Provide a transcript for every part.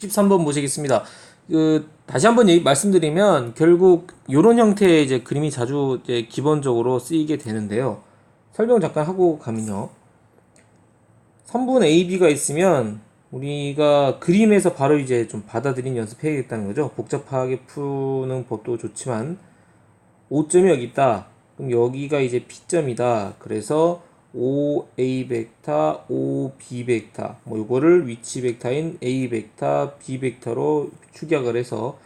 13번 보시겠습니다. 그 다시 한번 말씀드리면 결국 이런 형태의 이제 그림이 자주 이제 기본적으로 쓰이게 되는데요. 설명 잠깐 하고 가면요. 선분 AB가 있으면 우리가 그림에서 바로 이제 좀 받아들인 연습해야겠다는 거죠. 복잡하게 푸는 법도 좋지만 5점이 여기 있다. 그럼 여기가 이제 P점이다. 그래서 OA 벡터, OB 벡터, 뭐 요거를 위치 벡터인 A 벡터, B 벡터로 축약을 해서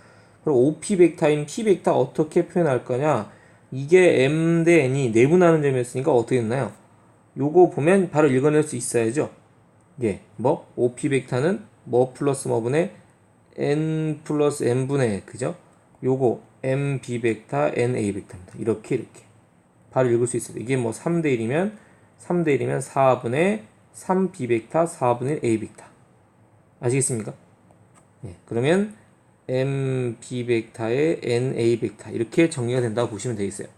그럼 OP 벡터인 P 벡터 어떻게 표현할 거냐? 이게 M 대 N이 내분하는 점이었으니까 어떻게 됐나요? 요거 보면 바로 읽어낼 수 있어야죠. 예, 뭐 OP 벡터는 뭐 플러스 뭐분의 N 플러스 N분의 그죠? 요거 MB 벡터, NA 벡터입니다. 이렇게 이렇게 바로 읽을 수 있어요. 이게 뭐 3대 1이면 3대 1이면 4분의 3B 벡터, 4분의 1 A 벡터. 아시겠습니까? 예, 그러면 MB 벡터의 NA 벡터 이렇게 정리가 된다고 보시면 되겠어요.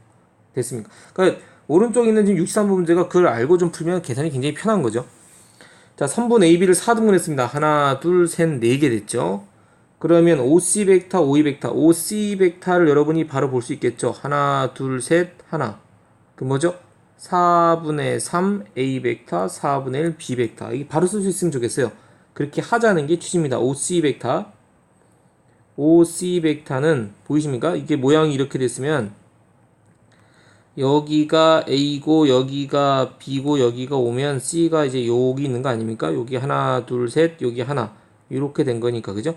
됐습니까? 그러니까 오른쪽에 있는 지금 63번 문제가 그걸 알고 좀 풀면 계산이 굉장히 편한 거죠. 자, 선분 AB를 4등분 했습니다. 하나, 둘, 셋, 네 개 됐죠. 그러면 OC 벡터, OE 벡터, OC 벡터를 여러분이 바로 볼 수 있겠죠. 하나, 둘, 셋, 하나. 그 뭐죠? 4분의 3 A 벡터, 4분의 1 B 벡터. 이게 바로 쓸 수 있으면 좋겠어요. 그렇게 하자는 게 취지입니다. OC 벡터. OC 벡터는 보이십니까? 이게 모양이 이렇게 됐으면 여기가 A고 여기가 B고 여기가 오면 C가 이제 여기 있는 거 아닙니까? 여기 하나, 둘, 셋, 여기 하나. 이렇게 된 거니까, 그죠?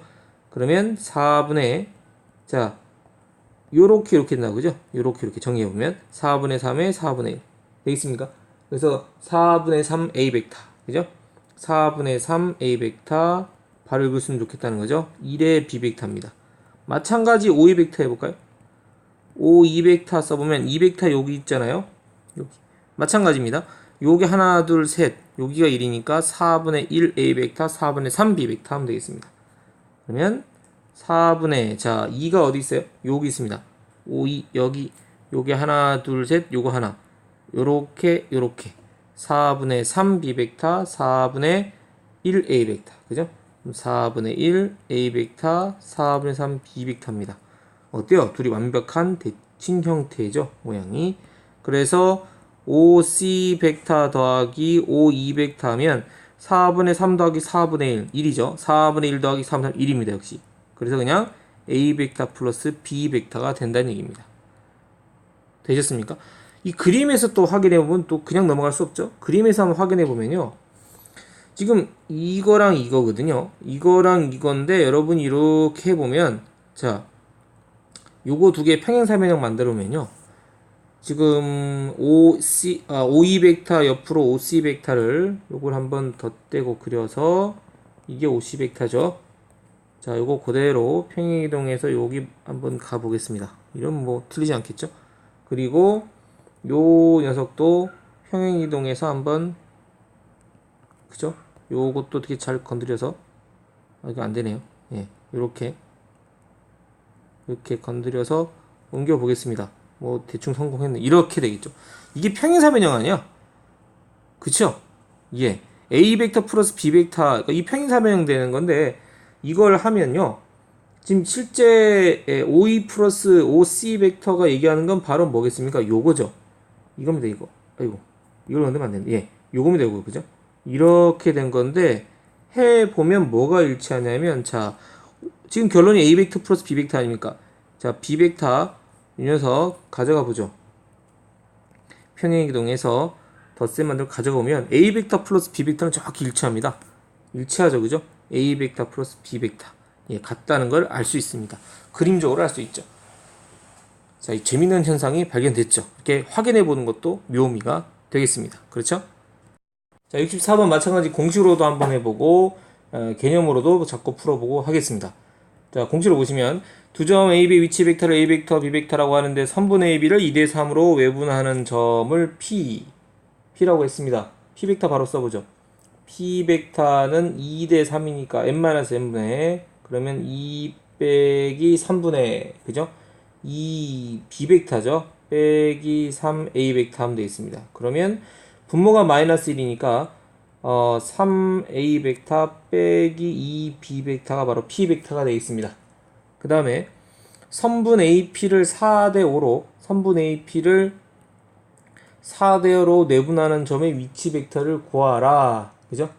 그러면 4분의 자, 요렇게 이렇게 된다고 그죠? 요렇게 이렇게 정리해 보면 4분의 3에 4분의 1. 되겠습니까? 그래서 4분의 3 A 벡터. 그죠? 4분의 3 A 벡터 바로 읽었으면 좋겠다는 거죠. 1의 B 벡터입니다. 마찬가지 5 2 벡터 해볼까요? 5 2 벡터 써보면 2 벡터 여기 있잖아요. 여기. 마찬가지입니다. 요게 하나, 둘, 셋. 여기가 1이니까 4분의 1 A 벡터, 4분의 3 B 벡터 하면 되겠습니다. 그러면 4분의 자 2가 어디 있어요? 여기 있습니다. 5, 2 여기 요게 하나 둘 셋 요거 하나 요렇게 요렇게 4분의 3 B 벡터 4분의 1 A 벡터 그죠? 4분의 1 A 벡터 4분의 3 B 벡터입니다. 어때요? 둘이 완벽한 대칭 형태죠 모양이 그래서 OC 벡터 더하기 OE 벡터 하면 4분의 3 더하기 4분의 1 1이죠 4분의 1 더하기 3 3 1입니다 역시 그래서 그냥 A 벡터 플러스 B 벡터가 된다는 얘기입니다. 되셨습니까? 이 그림에서 또 확인해 보면 또 그냥 넘어갈 수 없죠. 그림에서 한번 확인해 보면요. 지금 이거랑 이거거든요. 이거랑 이건데 여러분이 이렇게 해 보면 자 요거 두 개 평행사변형 만들어 보면요. 지금 OC 아 OE 벡터 옆으로 OC 벡터를 요걸 한번 덧대고 그려서 이게 OC 벡터죠. 자, 요거 그대로 평행이동해서 여기 한번 가보겠습니다. 이러면 뭐 틀리지 않겠죠? 그리고 요 녀석도 평행이동해서 한번 그죠? 요것도 어떻게 잘 건드려서 아, 이거 안 되네요. 예, 요렇게 이렇게 건드려서 옮겨 보겠습니다. 뭐 대충 성공했네. 이렇게 되겠죠. 이게 평행사 변형 아니야? 그쵸? 예. A 벡터 플러스 B 벡터 그러니까 이 평행사 변형 되는 건데 이걸 하면요. 지금 실제 OE 플러스 OC 벡터가 얘기하는 건 바로 뭐겠습니까? 요거죠. 이겁니다, 이거. 아이고. 이걸 만들면 안 되는데. 예. 요겁니다, 요거. 그죠? 이렇게 된 건데, 해 보면 뭐가 일치하냐면, 자, 지금 결론이 A 벡터 플러스 B 벡터 아닙니까? 자, B 벡터, 이 녀석 가져가 보죠. 평행 이동해서 덧셈 만들어 가져가 보면 A 벡터 플러스 B 벡터는 정확히 일치합니다. 일치하죠, 그죠? A 벡터 플러스 B 벡터 예, 같다는 걸 알 수 있습니다. 그림적으로 알 수 있죠. 자, 이 재밌는 현상이 발견됐죠. 이렇게 확인해 보는 것도 묘미가 되겠습니다. 그렇죠? 자, 64번 마찬가지 공식으로도 한번 해보고 어, 개념으로도 자꾸 풀어보고 하겠습니다. 자, 공식으로 보시면 두 점 AB 위치 벡터를 A 벡터, B 벡터라고 하는데 선분 AB를 2대 3으로 외분하는 점을 P P라고 했습니다. P 벡터 바로 써보죠. P 벡터는 2대 3이니까 n-n분의 그러면 2 빼기 3분의 그죠? 2 B 벡터죠. 빼기 3 A 벡터 하면 되겠습니다. 그러면 분모가 마이너스 1이니까 어, 3a 벡터 빼기 2b 벡터가 바로 p 벡터가 되어 있습니다. 그 다음에 선분 AP를 4대 5로 선분 AP를 4대 5로 내분하는 점의 위치 벡터를 구하라. 그죠?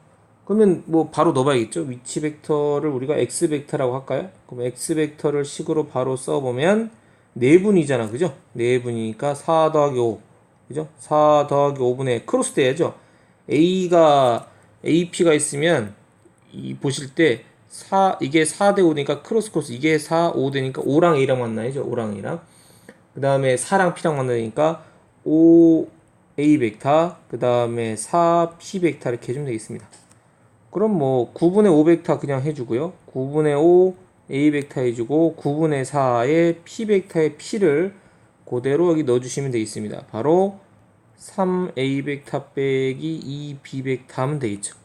그러면 뭐 바로 넣어봐야겠죠? 위치 벡터를 우리가 x 벡터라고 할까요? 그럼 x 벡터를 식으로 바로 써보면 네분이잖아. 그죠? 네분이니까 4 더하기 5. 그죠? 4 더하기 5분의 크로스 돼야죠? A가 AP가 있으면 이 보실 때 4, 이게 4 대 5니까 크로스 크로스 이게 4, 5 되니까 5랑 A랑 만나야죠. 5랑 A랑. 그 다음에 4랑 P랑 만나니까 5 A 벡터, 그 다음에 4 P 벡터 이렇게 해주면 되겠습니다. 그럼 뭐 9분의 5 벡터 그냥 해주고요. 9분의 5 A 벡터 해주고 9분의 4의 P 벡터의 P를 그대로 여기 넣어주시면 되겠습니다. 바로 3A 벡터 빼기 2B 벡터 하면 되겠죠.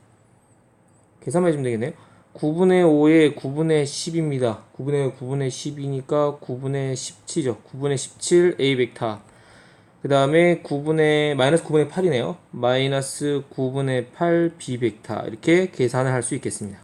계산만 해주면 되겠네요. 9분의 5에 9분의 10입니다. 9분의 9분의 10이니까 9분의 17죠. 9분의 17 A 벡터. 그 다음에 9분의 마이너스 9분의 8이네요. 마이너스 9분의 8 B 벡터 이렇게 계산을 할 수 있겠습니다.